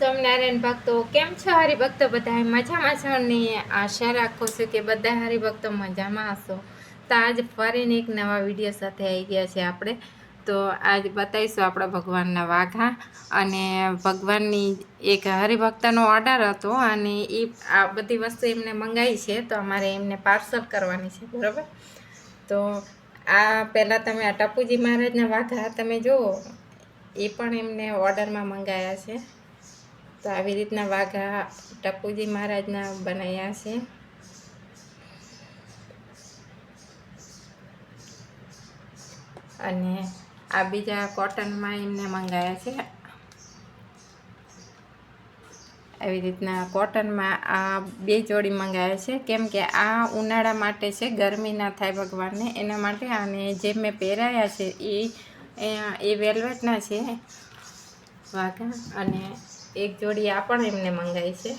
સ્વામિનારાયણ ભક્તો, કેમ છો હરિભક્તો? બધા મજામાં છો ને? આશા રાખું છું કે બધા હરિભક્તો મજામાં હશો. તો આજ ફરીને એક નવા વીડિયો સાથે આવી ગયા છે આપણે. તો આજ બતાવીશું આપણા ભગવાનના વાઘા અને ભગવાનની એક હરિભક્તનો ઓર્ડર હતો અને એ આ બધી વસ્તુ એમને મંગાવી છે, તો અમારે એમને પાર્સલ કરવાની છે, બરાબર? તો આ પહેલાં તમે આ ટપુજી મહારાજના વાઘા તમે જુઓ, એ પણ એમને ઓર્ડરમાં મંગાયા છે. તો આવી રીતના વાઘા ટપુજી મહારાજના બનાવ્યા છે. અને આ બીજા કોટનમાં એમને મંગાયા છે. આવી રીતના કોટનમાં આ બે જોડી મંગાવ્યા છે. કેમ કે આ ઉનાળા માટે છે, ગરમી ના થાય ભગવાનને. એના માટે અને જે મેં પહેરાયા છે એ એ વેલ્વેટના છે વાઘા. અને એક જોડી આ પણ એમને મંગાવી છે.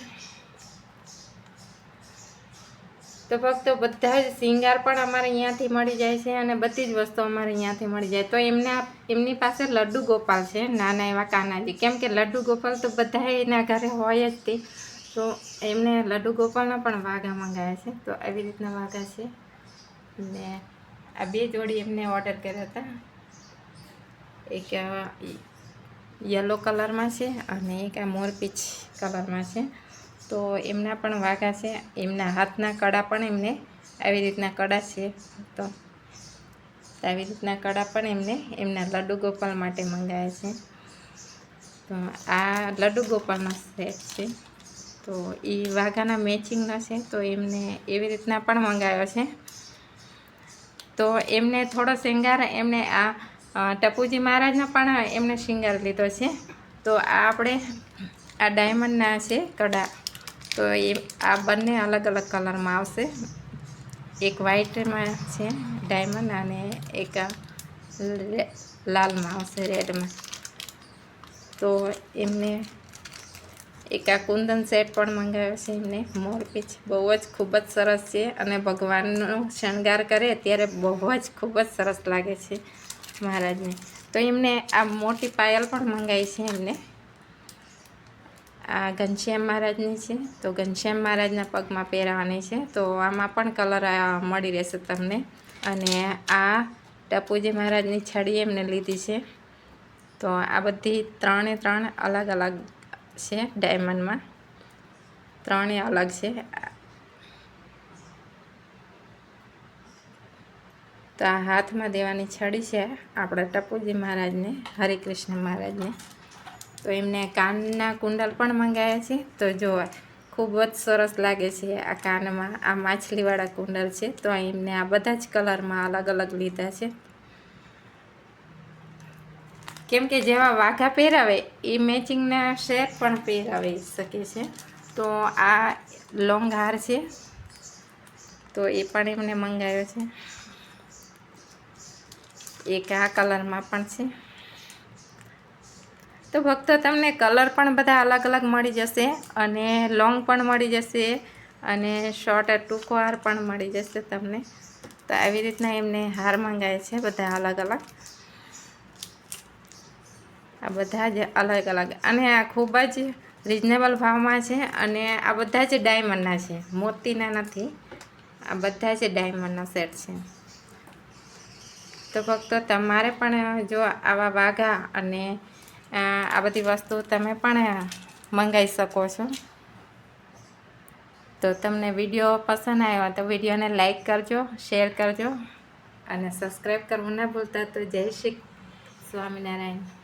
તો ફક્ત બધા જ શિંગાર પણ અમારે અહીંયાથી મળી જાય છે અને બધી જ વસ્તુ અમારે અહીંયાથી મળી જાય. તો એમના, એમની પાસે લડ્ડુ ગોપાલ છે, નાના એવા કાનાજી. કેમ કે લડ્ડુ ગોપાલ તો બધા એના ઘરે હોય જ તે. તો એમને લડ્ડુ ગોપાલના પણ વાઘા મંગાવ્યા છે. તો આવી રીતના વાઘા છે. ને આ બે જોડી એમને ઓર્ડર કર્યા હતા. એક યલો કલરમાં છે અને એક આ મોરપીચ કલરમાં છે. તો એમના પણ વાઘા છે. એમના હાથના કડા પણ એમને આવી રીતના કડા છે. તો આવી રીતના કડા પણ એમને એમના લડ્ડુ ગોપાલ માટે મંગાવ્યા છે. તો આ લડ્ડુ ગોપાલનો સેટ છે. તો એ વાઘાના મેચિંગનો છે. તો એમને એવી રીતના પણ મંગાવ્યો છે. તો એમને થોડો શિંગાર એમને આ ટપુજી મહારાજનો પણ એમને શિંગાર લીધો છે. તો આ આપણે આ ડાયમંડના છે કડા. તો એ આ બંને અલગ અલગ કલરમાં આવશે. એક વ્હાઈટમાં છે ડાયમંડ અને એક લાલમાં આવશે રેડમાં તો એમને એક આ કુંદન સેટ પણ મંગાવ્યો છે એમને. મોરપીચ બહુ જ ખૂબ જ સરસ છે અને ભગવાનનો શણગાર કરે ત્યારે બહુ જ ખૂબ જ સરસ લાગે છે. મહારાજને. તો એમને આ મોટી પાયલ પણ મંગાવી છે એમને. આ ઘનશ્યામ મહારાજની છે. તો ઘનશ્યામ મહારાજના પગમાં પહેરાવાની છે. તો આમાં પણ કલર મળી રહેશે તમને. અને આ ટપુજી મહારાજની છડી એમને લીધી છે. તો આ બધી ત્રણે ત્રણ અલગ અલગ છે ડાયમંડમાં. ત્રણે અલગ છે. તો આ હાથમાં દેવાની છડી છે આપણા ટપુજી મહારાજને, હરિકૃષ્ણ મહારાજને. તો એમને કાનના કુંડલ પણ મંગાવ્યા છે. તો જો, ખૂબ જ સરસ લાગે છે આ કાનમાં. આ માછલીવાળા કુંડલ છે. તો એમને આ બધા જ કલરમાં અલગ અલગ લીધા છે. કેમ કે જેવા વાઘા પહેરાવે, એ મેચિંગના શેર પણ પહેરાવી શકે છે. તો આ લોંગ હાર છે. તો એ પણ એમને મંગાવ્યો છે. એક આ કલરમાં પણ છે. તો ફક્ત તમને કલર પણ બધા અલગ અલગ મળી જશે અને લોંગ પણ મળી જશે અને શોર્ટ ટૂંકો હાર પણ મળી જશે તમને. તો આવી રીતના એમને હાર મંગાય છે બધા અલગ અલગ. આ બધા જ અલગ અલગ. અને આ ખૂબ જ રિઝનેબલ ભાવમાં છે અને આ બધા જ ડાયમંડના છે. મોતીના નથી. આ બધા જ ડાયમંડના સેટ છે. તો ફક્ત તમારે પણ જો આવા વાઘા અને આ બધી વસ્તુ તમે પણ મંગાવી શકો છો. તો તમને વીડિયો પસંદ આવ્યો તો વિડીયોને લાઈક કરજો, શેર કરજો અને સબસ્ક્રાઈબ કરવું ના ભૂલતા. તો જય શ્રી સ્વામિનારાયણ.